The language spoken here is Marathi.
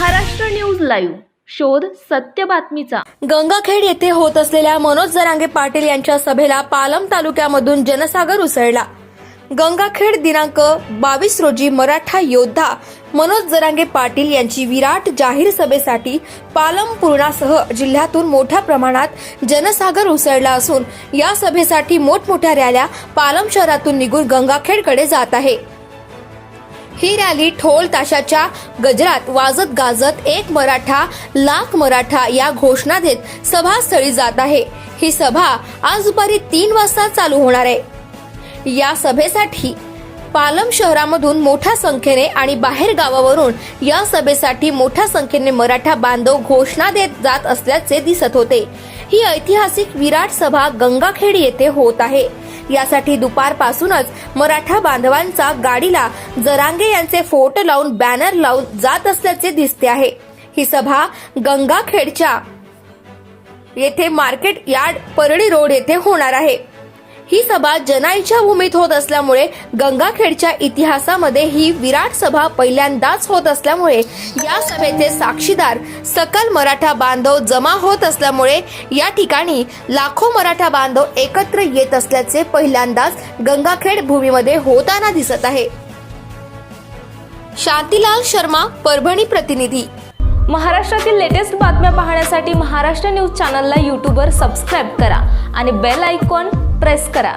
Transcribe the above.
Maharashtra news live. शोध सत्य बातमीचा. गंगाखेड येथे होत असलेल्या मनोज जरांगे पाटील यांच्या सभेला पालम तालुक्यामधून जनसागर उसळला. गंगाखेड दिनांक बावीस रोजी मराठा योद्धा मनोज जरांगे पाटील यांची विराट जाहीर सभेसाठी पालम पूर्णासह जिल्ह्यातून मोठ्या प्रमाणात जनसागर उसळला असून या सभेसाठी मोठमोठ्या रॅल्या पालम शहरातून निघून गंगाखेडकडे जात आहे. ही रॅली ठोल ताशाच्या गजरात वाजत गाजत एक मराठा लाख मराठा या घोषणा देत सभास्थळी जात आहे. ही सभा आज दुपारी तीन वाजता चालू होणार आहे. या सभेसाठी पालम शहरामधून मोठ्या संख्येने आणि बाहेर गावावरून या सभेसाठी मोठ्या संख्येने मराठा बांधव घोषणा देत जात असल्याचे दिसत होते. ही ऐतिहासिक विराट सभा गंगाखेड येथे होत आहे. यासाठी दुपारपासूनच मराठा बांधवांचा गाडीला जरांगे यांचे फोटो लावून बॅनर लावून जात असल्याचे दिसते आहे. ही सभा गंगाखेडच्या येथे मार्केट यार्ड परळी रोड येथे होणार आहे. ही सभा जनाईच्या भूमीत होत असल्यामुळे गंगाखेडच्या इतिहासामध्ये ही विराट सभा पहिल्यांदाच होत असल्यामुळे या सभेचे साक्षीदार सकल मराठा बांधव जमा होत असल्यामुळे या ठिकाणी लाखो मराठा बांधव एकत्र येत असल्याचे पहिल्यांदाच गंगाखेड भूमीमध्ये होताना दिसत आहे. शांतीलाल शर्मा परभणी प्रतिनिधी. महाराष्ट्रातील लेटेस्ट बातम्या पाहण्यासाठी महाराष्ट्र न्यूज चॅनलला यूट्यूबवर सबस्क्राईब करा आणि बेल आयकॉन प्रेस करा